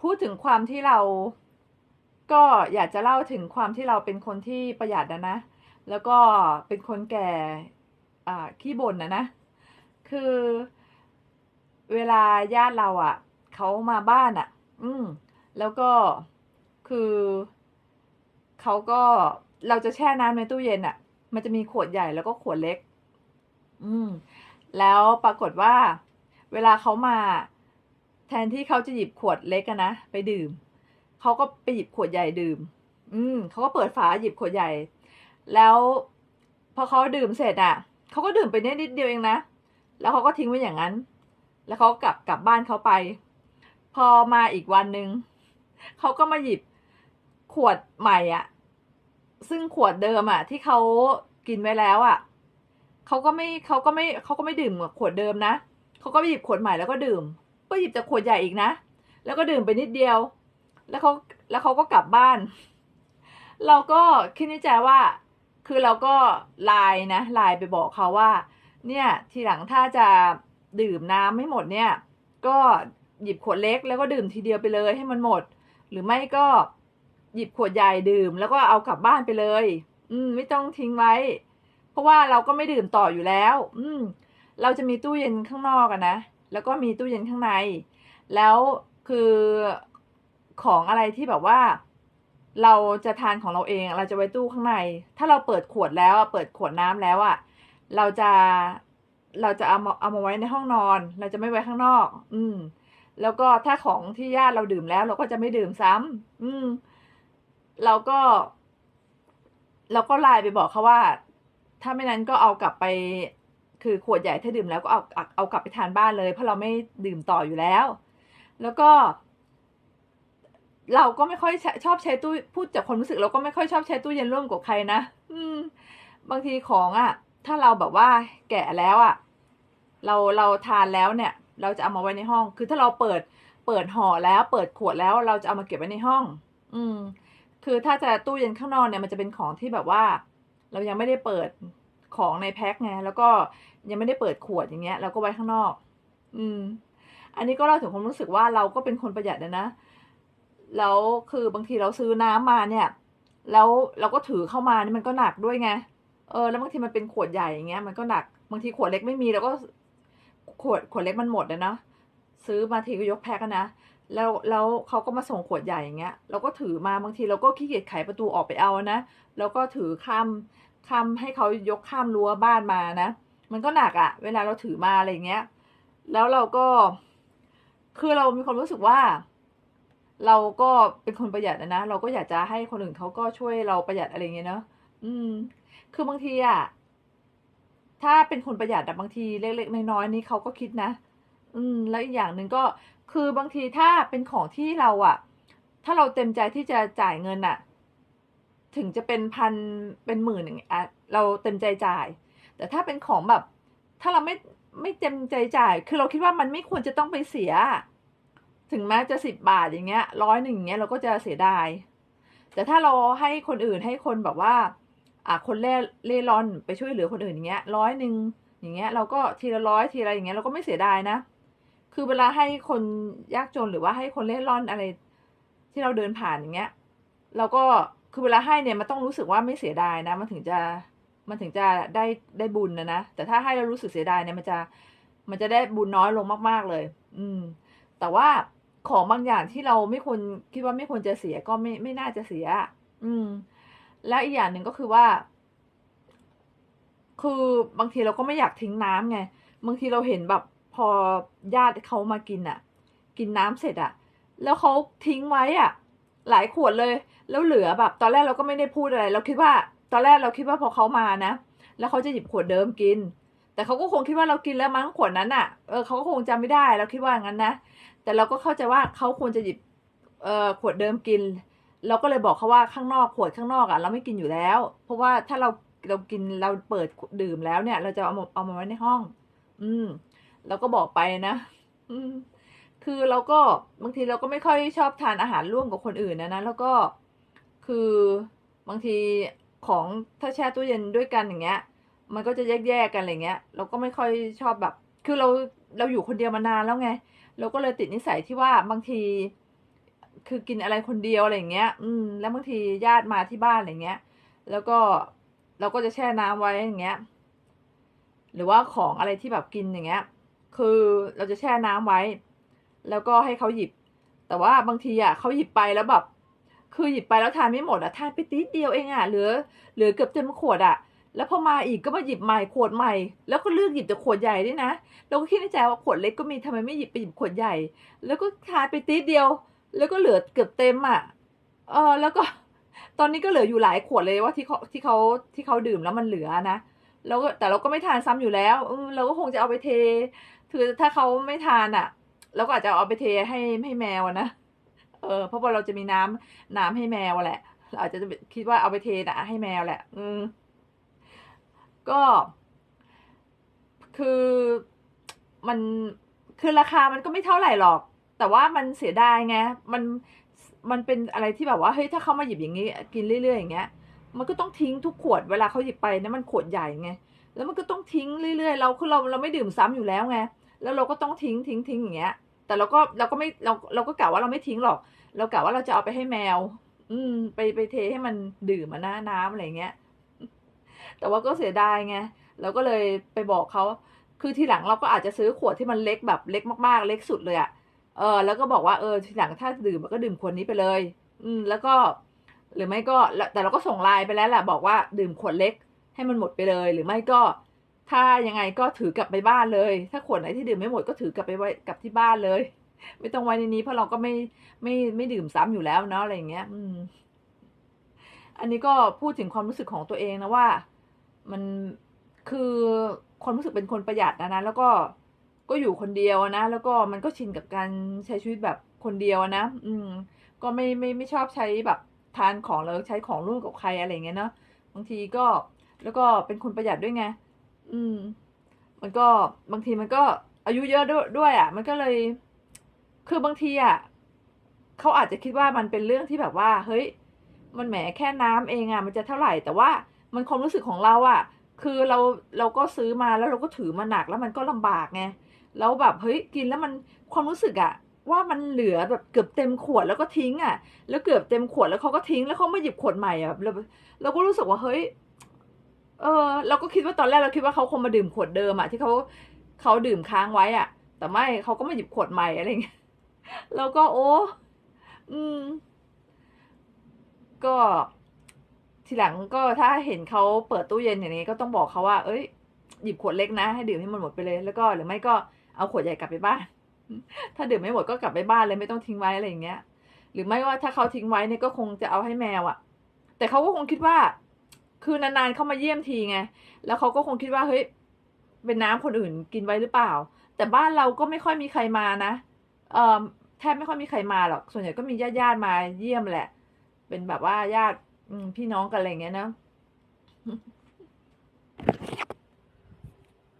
พูดถึงความที่เราก็อยากจะเล่าถึงความที่เราเป็นคนที่ประหยัดนะนะ แล้วก็เป็นคนแก่ขี้บ่นนะนะ คือเวลาญาติเราอะ่ะเขามาบ้านอะ่ะ อืมแล้วก็คือเขาก็เราจะแช่น้ำในตู้เย็นอะ่ะ มันจะมีขวดใหญ่แล้วก็ขวดเล็ก อืม แล้วปรากฏว่า เวลาเขามา แทนที่เขาจะหยิบขวดเล็กนะไปดื่ม เขาก็ไปหยิบขวดใหญ่ดื่ม อืมเขาก็เปิดฝาหยิบขวดใหญ่ แล้วพอเขาดื่มเสร็จอะเขาก็ดื่มไปนิดนิดเดียวเองนะ แล้วเขาก็ทิ้งไว้อย่างนั้น แล้วเขากลับกลับบ้านเขาไป พอมาอีกวันหนึ่งเขาก็มาหยิบขวดใหม่อะซึ่งขวดเดิมอะที่เขากินไว้แล้วอะเขาก็ไม่เขาก็ไม่เขาก็ไม่ดื่มกับขวดเดิมนะเขาก็ไปหยิบขวดใหม่แล้วก็ดื่ม ก็หยิบจากขวดใหญ่อีกนะ แล้วก็ดื่มไปนิดเดียว แล้วเขาแล้วเขาก็กลับบ้าน เราก็คิดในใจว่า คือเราก็ไลน์นะไลน์ไปบอกเขาว่า เนี่ยทีหลังถ้าจะดื่มน้ำไม่หมดเนี่ย ก็หยิบขวดเล็กแล้วก็ดื่มทีเดียวไปเลยให้มันหมด หรือไม่ก็หยิบขวดใหญ่ดื่ม แล้วก็เอากลับบ้านไปเลย อืม ไม่ต้องทิ้งไว้ เพราะว่าเราก็ไม่ดื่มต่ออยู่แล้ว อืม เราจะมีตู้เย็นข้างนอกอะนะ แล้วก็มีตู้เย็นข้างใน แล้วคือของอะไรที่แบบว่า เราจะทานของเราเองเราจะไว้ตู้ข้างใน ถ้าเราเปิดขวดแล้วเปิดขวดน้ำแล้วอะเราจะเราจะเอามาเอามาไว้ในห้องนอน เราจะไม่ไว้ข้างนอก อืม แล้วก็ถ้าของที่ญาติเราดื่มแล้ว เราก็จะไม่ดื่มซ้ำอืม เราก็ เราก็ไลน์ไปบอกเขาว่า ถ้าไม่นั้นก็เอากลับไป คือขวดใหญ่ถ้าดื่มแล้วก็เอาเอากลับไปทานบ้านเลย เพราะเราไม่ดื่มต่ออยู่แล้ว แล้วก็ เราก็ไม่ค่อยชอบใช้ตู้พูดจากความรู้สึกเราก็ไม่ค่อยชอบใช้ตู้เย็นร่วมกับใครนะอืม บางทีของอะ่ะ ถ้าเราแบบว่าแก่แล้วอะ่ะ เราเราทานแล้วเนี่ย เราจะเอามาไว้ในห้อง คือถ้าเราเปิดเปิดห่อแล้วเปิดขวดแล้วเราจะเอามาเก็บไว้ในห้อง อืม คือถ้าจะตู้เย็นข้างนอกเนี่ยมันจะเป็นของที่แบบว่า เรายังไม่ได้เปิด ของในแพ็คไงแล้วก็ยังไม่ได้เปิดขวดอย่างเงี้ยเราก็ไว้ข้างนอก อืม อันนี้ก็เล่าถึงความรู้สึกว่าเราก็เป็นคนประหยัดนะนะแล้วคือบางทีเราซื้อน้ำมาเนี่ย แล้วเราก็ถือเข้ามานี่มันก็หนักด้วยไงเออแล้วบางทีมันเป็นขวดใหญ่อย่างเงี้ยมันก็หนักบางทีขวดเล็กไม่มีเราก็ขวดขวดเล็กมันหมดนะนะซื้อมาทีก็ยกแพ็คนะแล้วแล้วเขาก็มาส่งขวดใหญ่อย่างเงี้ยเราก็ถือมาบางทีเราก็ขี้เกียจไขประตูออกไปเอานะแล้วก็ถือข้าม ข้ามให้เขายกข้ามรั้วบ้านมานะ มันก็หนักอะ่ะเวลาเราถือมาอะไรเงี้ย แล้วเราก็ คือเรามีความรู้สึกว่า เราก็เป็นคนประหยัดนะนะเราก็อยากจะให้คนอื่นเขาก็ช่วยเราประหยัดอะไรเงี้ยเนาะอืม คือบางทีอะถ้าเป็นคนประหยัดแต่บางทีเล็กๆน้อยๆนี่เขาก็คิดนะ อืม แล้วอีกอย่างหนึ่งก็คือบางทีถ้าเป็นของที่เราอะถ้าเราเต็มใจที่จะจ่ายเงินอะ ถึงจะเป็นพันเป็นหมื่นอย่างเงี้ยเราเต็มใจจ่าย แต่ถ้าเป็นของแบบ ถ้าเราไม่ไม่เต็มใจจ่าย คือเราคิดว่ามันไม่ควรจะต้องไปเสีย ถึงแม้จะสิบบาทอย่างเงี้ยร้อยหนึ่งอย่างเงี้ยเราก็จะเสียดาย แต่ถ้าเราให้คนอื่นให้คนแบบว่า อ่าคนเล่เล่ร่อนไปช่วยเหลือคนอื่นอย่างเงี้ยร้อยหนึ่งอย่างเงี้ยเราก็ทีละร้อยทีละอย่างเงี้ยเราก็ไม่เสียดายนะ คือเวลาให้คนยากจนหรือว่าให้คนเล่ร่อนอะไร ที่เราเดินผ่านอย่างเงี้ยเราก็ คือเวลาให้เนี่ยมันต้องรู้สึกว่าไม่เสียดายนะ มันถึงจะมันถึงจะได้ได้บุญนะนะ แต่ถ้าให้เรารู้สึกเสียดายเนี่ยมันจะมันจะได้บุญน้อยลงมาก ๆเลย อืม แต่ว่าของบางอย่างที่เราไม่ควรคิดว่าไม่ควรจะเสียก็ไม่ไม่น่าจะเสีย อืม แล้วอีกอย่างหนึ่งก็คือว่า คือบางทีเราก็ไม่อยากทิ้งน้ำไง บางทีเราเห็นแบบพอญาติเขามากินอะ กินน้ำเสร็จอะ แล้วเขาทิ้งไว้อะ หลายขวดเลย แล้วเหลือแบบ ตอนแรกเราก็ไม่ได้พูดอะไร เราคิดว่า ตอนแรกเราคิดว่าพอเขามานะ แล้วเขาจะหยิบขวดเดิมกิน แต่เขาก็คงคิดว่าเรากินแล้วมั้งขวดนั้นอะ เออเขาก็คงจำไม่ได้ เราคิดว่างั้นนะ แต่เราก็เข้าใจว่าเขาควรจะหยิบ เอ่อ ขวดเดิมกิน เราก็เลยบอกเขาว่าข้างนอกขวดข้างนอกอะ เราไม่กินอยู่แล้ว เพราะว่าถ้าเราเรากินเราเปิดดื่มแล้วเนี่ย เราจะเอามาเอามาไว้ในห้อง อืมเราก็บอกไปนะ อืม คือเราก็บางทีเราก็ไม่ค่อยชอบทานอาหารร่วมกับคนอื่นนะนะแล้วก็คือบางทีของถ้าแช่ตู้เย็นด้วยกันอย่างเงี้ย มันก็จะแยกๆกันอะไรเงี้ย เราก็ไม่ค่อยชอบแบบ คือเราเราอยู่คนเดียวมานานแล้วไง เราก็เลยติดนิสัยที่ว่าบางที คือกินอะไรคนเดียวอะไรเงี้ย อืม แล้วบางทีญาติมาที่บ้านอะไรเงี้ย แล้วก็เราก็จะแช่น้ำไว้อย่างเงี้ย หรือว่าของอะไรที่แบบกินอย่างเงี้ย คือเราจะแช่น้ำไว้ แล้วก็ให้เขาหยิบ แต่ว่าบางทีอะเขาหยิบไปแล้วแบบคือหยิบไปแล้วทานไม่หมดอะทานไปติดเดียวเองอะเหลือเหลือเกือบเต็มขวดอะ แล้วพอมาอีกก็มาหยิบใหม่ขวดใหม่ แล้วก็เลือกหยิบแต่ขวดใหญ่ด้วยนะเราก็คิดในใจว่าขวดเล็กก็มีทำไมไม่หยิบไปหยิบขวดใหญ่ แล้วก็ทานไปติดเดียว แล้วก็เหลือเกือบเต็มอะเออแล้วก็ตอนนี้ก็เหลืออยู่หลายขวดเลยว่าที่เขาที่เขาที่เขาดื่มแล้วมันเหลือนะแล้วก็แต่เราก็ไม่ทานซ้ำอยู่แล้วเออเราก็คงจะเอาไปเทคือถ้าเขาไม่ทานอะ เราก็อาจจะเอาไปเทให้ให้แมวนะเออเพราะว่าเราจะมีน้ำน้ำให้แมวแหละเราอาจจะคิดว่าเอาไปเทนะให้แมวแหละ อืมก็ คือมันคือราคามันก็ไม่เท่าไหร่หรอก แต่ว่ามันเสียดายไงมันมันเป็นอะไรที่แบบว่าเฮ้ยถ้าเขามาหยิบอย่างนี้ กินเรื่อยๆอย่างเงี้ย มันก็ต้องทิ้งทุกขวดเวลาเขาหยิบไปนะมันขวดใหญ่ไงแล้วมันก็ต้องทิ้งเรื่อยๆ เราคือเราเราไม่ดื่มซ้ำอยู่แล้วไง แล้วเราก็ต้องทิ้งทิ้งทิ้งอย่างเงี้ย แต่เราก็เราก็ไม่เราเราก็กะว่าเราไม่ทิ้งหรอก เรากะว่าเราจะเอาไปให้แมว อืม ไปไปเทให้มันดื่มมาหน้าน้ำอะไรเงี้ย แต่ว่าก็เสียดายไงเราก็เลยไปบอกเขาคือทีหลังเราก็อาจจะซื้อขวดที่มันเล็กแบบเล็กมากๆ เล็กสุดเลยอะเออ แล้วก็บอกว่าเออทีหลังถ้าดื่มก็ดื่มขวดนี้ไปเลย อืม แล้วก็ หรือไม่ก็แต่เราก็ส่งไลน์ไปแล้วแหละบอกว่าดื่มขวดเล็กให้มันหมดไปเลย หรือไม่ก็ ถ้ายังไงก็ถือกลับไปบ้านเลย ถ้าขวดไหนที่ดื่มไม่หมดก็ถือกลับไปไว้กลับที่บ้านเลย ไม่ต้องไว้ในนี้เพราะเราก็ไม่ไม่ไม่ดื่มซ้ำอยู่แล้วเนาะอะไรอย่างเงี้ย อืม อันนี้ก็พูดถึงความรู้สึกของตัวเองนะว่า มันคือความรู้สึกเป็นคนประหยัดนะนะแล้วก็ก็อยู่คนเดียวนะแล้วก็มันก็ชินกับการใช้ชีวิตแบบคนเดียวนะอืม ก็ไม่ไม่ไม่ชอบใช้แบบทานของแล้วใช้ของร่วมกับใครอะไรเงี้ยเนาะบางทีก็แล้วก็เป็นคนประหยัดด้วยไง อืม มันก็บางทีมันก็อายุเยอะด้วยด้วยอะ มันก็เลย คือบางทีอะเขาอาจจะคิดว่ามันเป็นเรื่องที่แบบว่า เฮ้ย มันแหมแค่น้ำเองอะมันจะเท่าไหร่ แต่ว่ามันความรู้สึกของเราอะ คือเราเราก็ซื้อมาแล้วเราก็ถือมาหนักแล้วมันก็ลำบากไงแล้วแบบเฮ้ยกินแล้วมันความรู้สึกอะว่ามันเหลือแบบเกือบเต็มขวดแล้วก็ทิ้งอะ แล้วเกือบเต็มขวดแล้วเขาก็ทิ้งแล้วเขาไม่หยิบขวดใหม่อะเราเราก็รู้สึกว่าเฮ้ย เออ เราก็คิดว่าตอนแรกเราคิดว่าเขาคงมาดื่มขวดเดิมอะที่เขาเขาดื่มค้างไว้อะแต่ไม่เขาก็มาหยิบขวดใหม่อะไรเงี้ยแล้วก็โอ้อืม ก็ทีหลังก็ถ้าเห็นเขาเปิดตู้เย็นอย่างนี้ก็ต้องบอกเขาว่า เอ้ยหยิบขวดเล็กนะให้ดื่มให้มันหมดไปเลย แล้วก็หรือไม่ก็เอาขวดใหญ่กลับไปบ้าน ถ้าดื่มไม่หมดก็กลับไปบ้านเลยไม่ต้องทิ้งไว้อะไรอย่างเงี้ย หรือไม่ว่าถ้าเขาทิ้งไว้เนี่ยก็คงจะเอาให้แมวอะ่ะ แต่เขาก็คงคิดว่า คือนานๆเข้ามาเยี่ยมทีไง แล้วเขาก็คงคิดว่าเฮ้ย เป็นน้ำคนอื่นกินไว้หรือเปล่า แต่บ้านเราก็ไม่ค่อยมีใครมานะเอ่อแทบไม่ค่อยมีใครมาหรอก ส่วนใหญ่ก็มีญาติๆมาเยี่ยมแหละ เป็นแบบว่าญาติพี่น้องกันอะไรเงี้ยนะ